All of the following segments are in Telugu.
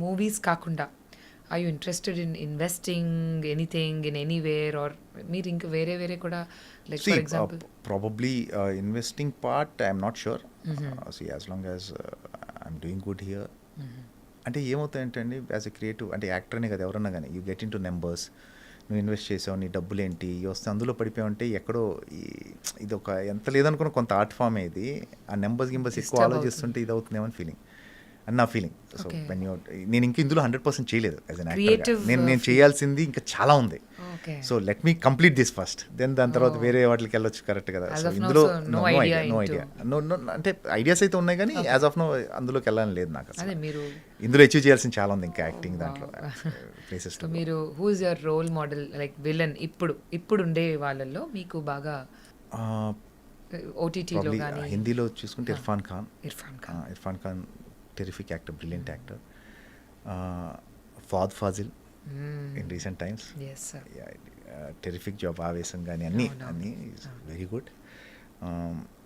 మూవీస్ కాకుండా I you interested in investing anything in anywhere or మీరు ఇంకా వేరే వేరే కూడా like for example not sure. Mm-hmm. Uh, see, as long as uh, I'm doing good here. అంటే ఏమవుతాయంటే అండి యాజ్ ఎ క్రియేటివ్ అంటే యాక్టర్నే కదా ఎవరన్నా కానీ you get in to numbers నువ్వు ఇన్వెస్ట్ చేసావు నీ డబ్బులు ఏంటి వస్తే అందులో పడిపోయావంటే ఎక్కడో ఇది ఒక ఎంత లేదనుకున్న కొంత ఆర్ట్ ఫామ్ ఇది ఆ నెంబర్స్ గింబర్స్ ఎక్కువ ఆలోచిస్తుంటే ఇది అవుతుందేమో అని ఫీలింగ్ అని నా ఫీలింగ్ సో. వెన్ యూ నేను ఇంక ఇందులో హండ్రెడ్ పర్సెంట్ చేయలేదు యాజ్ అన్ Creative, నేను నేను uh, చేయాల్సింది ఇంకా చాలా ఉంది. So let me complete this first then దాని తర్వాత Oh. వేరే వాటికి వెళ్ళొచ్చు కరెక్ట్ కదా. సో ఇందులో no idea no idea no no అంటే ఐడియాస్ అయితే ఉన్నాయి కానీ యాజ్ ఆఫ్ నో అందులోకి వెళ్ళాలని లేదు నాకు అసలు. మీరు ఇందులో అచీవ్ చేయాల్సింది చాలా ఉంది ఇంకా యాక్టింగ్ Oh, దాంట్లో. ప్లేసెస్ సో మీరు who is your role model like villain ఇప్పుడు ఇప్పుడు ఉండే వాళ్ళల్లో మీకు బాగా ఓటీటీలో కానీ హిందీలో చూసుకుంటే. Irfan Khan. Irfan Khan. Irfan Khan terrific actor brilliant actor Fahadh Faasil. In recent times terrific job Aavesham కానీ అన్నీ. అన్నీ. వెరీ గుడ్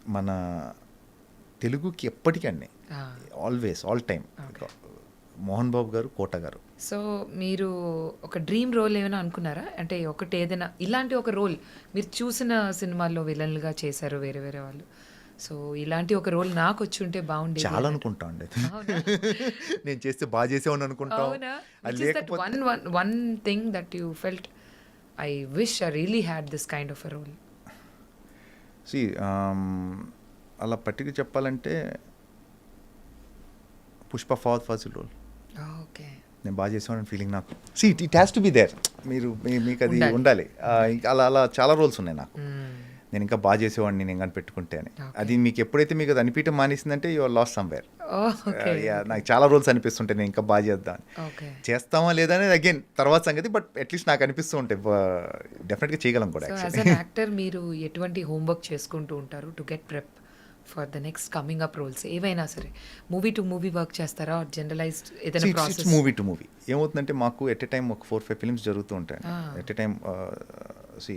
మన తెలుగుకి ఎప్పటికీ అన్నీ always all time. Mohan Babu garu Kota garu so మీరు ఒక డ్రీమ్ రోల్ ఏమైనా అనుకున్నారా అంటే ఒకటి ఏదైనా ఇలాంటి ఒక రోల్ మీరు చూసిన సినిమాల్లో విలన్లుగా చేశారు వేరే వేరే వాళ్ళు సో ఇలాంటి ఒక రోల్ నాకు వచ్చి ఉంటే బాగుండేది. చాలా. అనుకుంటా అండి? నేను చేస్తే బాగా చేసేవాడిని అనుకుంటాం. One one one thing that you felt I wish I really had this kind of a role C అలా పట్టిక చెప్పాలంటే పుష్ప ఫాద్ ఫాజిల్ రోల్. ఓకే నేను బాగా చేసేవాడిని ఫీలింగ్ నాకు. See it has to be there మీరు మీకు అది ఉండాలి. అలా అలా చాలా రోల్స్ ఉన్నాయి నాకు. నేను ఇంకా బాగా చేసేవాడిని నేను కానీ పెట్టుకుంటే అని. అది మీకు ఎప్పుడైతే మీకు అది అనిపించడం మానేసిందంటే యువర్ లాస్ సమ్వేర్ ఓకే నాకు చాలా రోల్స్ అనిపిస్తుంటాయి నేను ఇంకా బాగా చేద్దాం చేస్తామా లేదా అనేది అగైన్ తర్వాత సంగతి బట్ అట్లీస్ట్ నాకు అనిపిస్తూ ఉంటాయి డెఫినెట్గా చేయగలం కూడా యాక్టర్ మీరు ఎటువంటి హోంవర్క్ చేసుకుంటూ ఉంటారు to get prep for the next coming up roles ఏవైనా సరే మూవీ టు మూవీ వర్క్ చేస్తారా? జనరలైజ్డ్ ఏదైనా ప్రాసెస్ మూవీ టు మూవీ ఏమవుతుందంటే మాకు ఎట్ ఎ టైం ఒక ఫోర్ ఫైవ్ ఫిల్మ్స్ జరుగుతూ ఉంటాయి. At a time C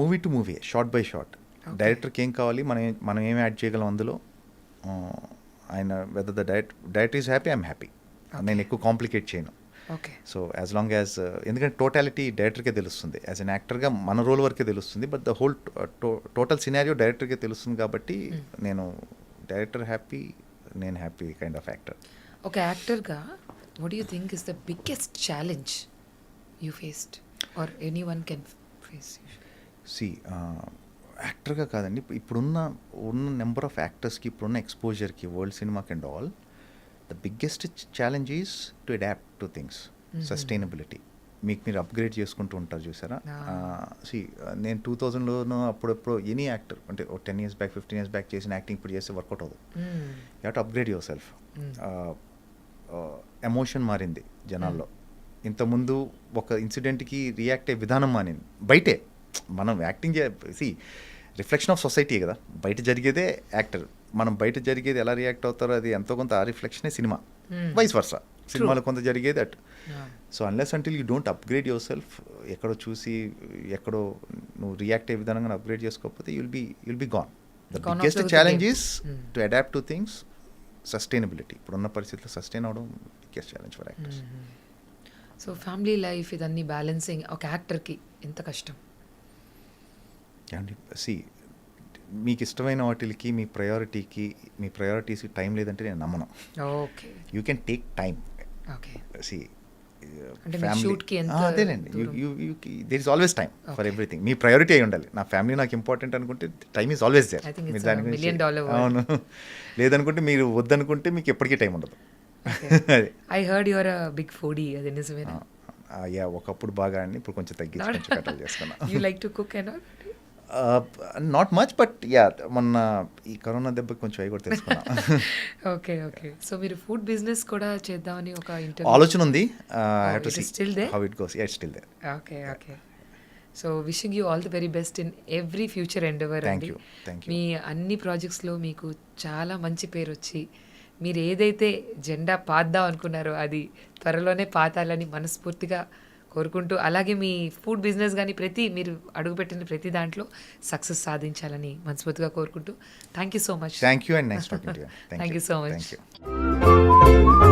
movie to movie short by short. డైరెక్టర్కి ఏం కావాలి? మనం మనం ఏం యాడ్ చేయగలం అందులో? ఆయన whether the direct director is happy I'm happy నేను ఎక్కువ కాంప్లికేట్ చేయను. Okay so as long as ఎందుకంటే టోటాలిటీ డైరెక్టర్కే తెలుస్తుంది. యాజ్ అన్ యాక్టర్గా మన రోల్ వరకే తెలుస్తుంది but the whole total scenario డైరెక్టర్కే తెలుస్తుంది కాబట్టి Hmm. నేను డైరెక్టర్ హ్యాపీ నేను హ్యాపీ కైండ్ ఆఫ్ యాక్టర్ ఒక యాక్టర్గా what you think is the biggest challenge you faced or any one can face C యాక్టర్గా కాదండి. ఇప్పు- ఇప్పుడున్న ఉన్న నెంబర్ ఆఫ్ యాక్టర్స్కి ఇప్పుడున్న ఎక్స్పోజర్కి వరల్డ్ సినిమాకి and all the biggest challenge is to adapt to things. Sustainability మీకు మీరు అప్గ్రేడ్ చేసుకుంటూ ఉంటారు చూసారా. సి నేను టూ థౌజండ్లోనూ అప్పుడప్పుడు ఎనీ యాక్టర్ అంటే ten years back fifteen years back చేసిన యాక్టింగ్ ఇప్పుడు చేస్తే వర్కౌట్ అవ్వదు. You have to upgrade yourself Mm. Emotion మారింది జనాల్లో. ఇంతకుముందు ఒక ఇన్సిడెంట్కి రియాక్ట్ అయ్యే విధానం మారింది. బయటే. మనం యాక్టింగ్ సి రిఫ్లెక్షన్ ఆఫ్ సొసైటీ కదా. బయట జరిగేదే యాక్టర్. మనం బయట జరిగేది ఎలా రియాక్ట్ అవుతారో అది ఎంతో కొంత ఆ రిఫ్లెక్షనే సినిమా. Hmm. వైస్ వర్సా సినిమాలో కొంత జరిగేది at. So unless until you don't upgrade yourself ఎక్కడో చూసి ఎక్కడో నువ్వు రియాక్ట్ అయ్యే విధానంగా అప్గ్రేడ్ చేసుకోకపోతే you'll be you'll be gone the biggest challenge. Is Hmm. To adapt to things sustainability ఇప్పుడున్న పరిస్థితుల్లో సస్టైన్ అవడం biggest challenge for actors so family life ఇదన్నీ బ్యాలెన్సింగ్ ఒక యాక్టర్కి ఎంత కష్టం? సి మీకు ఇష్టమైన వాటికి మీ ప్రయారిటీకి మీ ప్రయారిటీస్కి టైం లేదంటే నేను నమ్మను. Okay you can take time okay see అదేనండి దూరం? There is always time for. Everything me priority అయి ఉండాలి. నా ఫ్యామిలీ నాకు ఇంపార్టెంట్ అనుకుంటే time is always there million dollar word. అవును. లేదనుకుంటే మీరు వద్దనుకుంటే మీకు ఎప్పటికీ టైం ఉండదు. అదే. I heard your big foodie అది నిజమేనా? యా ఒకప్పుడు బాగా అండి ఇప్పుడు కొంచెం తగ్గించి కొంచెం చేసుకున్నా. You like to cook and not much but yeah మొన్న ఈ కరోనా దెబ్బకి కొంచెం అవి కూడా తెలుసుకున్నా. ఓకే ఓకే సో మీరు ఫుడ్ బిజినెస్ కూడా చేద్దామని ఒక ఆలోచన ఉంది. To it see is still there? How it goes yeah still there okay okay so wishing you all the very best in every future endeavour Thank అండి. you, thank you. మీ అన్ని ప్రాజెక్ట్స్లో మీకు చాలా మంచి పేరు వచ్చి మీరు ఏదైతే జెండా పాద్దాం అనుకున్నారో అది త్వరలోనే పాతాలని మనస్ఫూర్తిగా కోరుకుంటూ అలాగే మీ ఫుడ్ బిజినెస్ కానీ ప్రతి మీరు అడుగుపెట్టిన ప్రతి దాంట్లో సక్సెస్ సాధించాలని మనస్ఫూర్తిగా కోరుకుంటూ. Thank you so much thank you and to you Thank you.